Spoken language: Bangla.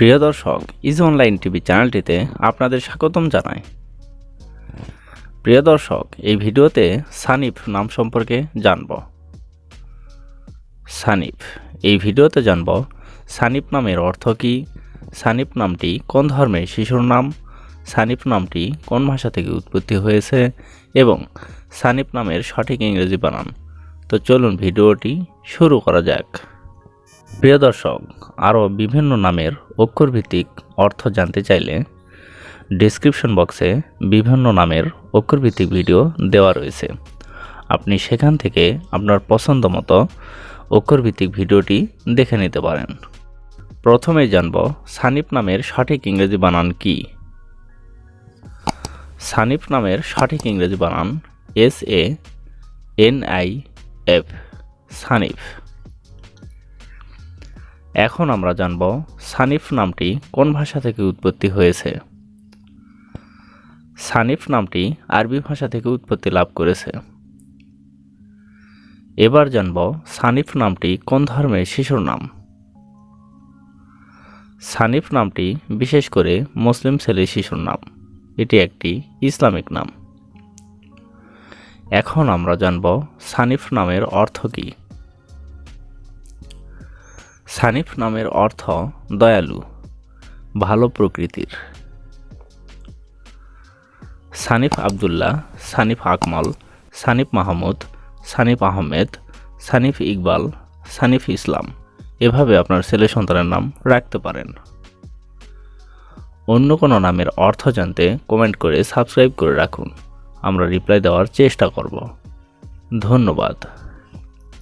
প্রিয় দর্শক, ইজ অনলাইন টিভি চ্যানেলটিতে আপনাদের স্বাগতম জানাই। প্রিয় দর্শক, এই ভিডিওতে সানিফ নাম সম্পর্কে জানব। সানিফ, এই ভিডিওতে জানব সানিফ নামের অর্থ কী, সানিফ নামটি কোন ধর্মের শিশুর নাম, সানিফ নামটি কোন ভাষা থেকে উৎপত্তি হয়েছে, এবং সানিফ নামের সঠিক ইংরেজি বানান। তো চলুন ভিডিওটি শুরু করা যাক। প্রিয় দর্শক, আরও বিভিন্ন নামের অক্ষরভিত্তিক অর্থ জানতে চাইলে ডেসক্রিপশন বক্সে বিভিন্ন নামের অক্ষরভিত্তিক ভিডিও দেওয়া রয়েছে। আপনি সেখান থেকে আপনার পছন্দ মতো অক্ষরভিত্তিক ভিডিওটি দেখে নিতে পারেন। প্রথমে জানব সানিফ নামের সঠিক ইংরেজি বানান কি? সানিফ নামের সঠিক ইংরেজি বানান S A N I F Sanif. এখন আমরা জানব সানিফ নামটি কোন ভাষা থেকে উৎপত্তি হয়েছে। সানিফ নামটি আরবি ভাষা থেকে উৎপত্তি লাভ করেছে। এবার জানব সানিফ নামটি কোন ধর্মের শিশুর নাম। সানিফ নামটি বিশেষ করে মুসলিম ছেলের শিশুর নাম। এটি একটি ইসলামিক নাম। এখন আমরা জানব সানিফ নামের অর্থ কী। সানিফ নামের অর্থ দয়ালু, ভালো প্রকৃতির। সানিফ আবদুল্লাহ, সানিফ আকমল, সানিফ মাহমুদ, সানিফ আহমেদ, সানিফ ইকবাল, সানিফ ইসলাম। এভাবে আপনার ছেলে সন্তানের নাম রাখতে পারেন। অন্য কোনো নামের অর্থ জানতে কমেন্ট করে সাবস্ক্রাইব করে রাখুন। আমরা রিপ্লাই দেওয়ার চেষ্টা করব। ধন্যবাদ।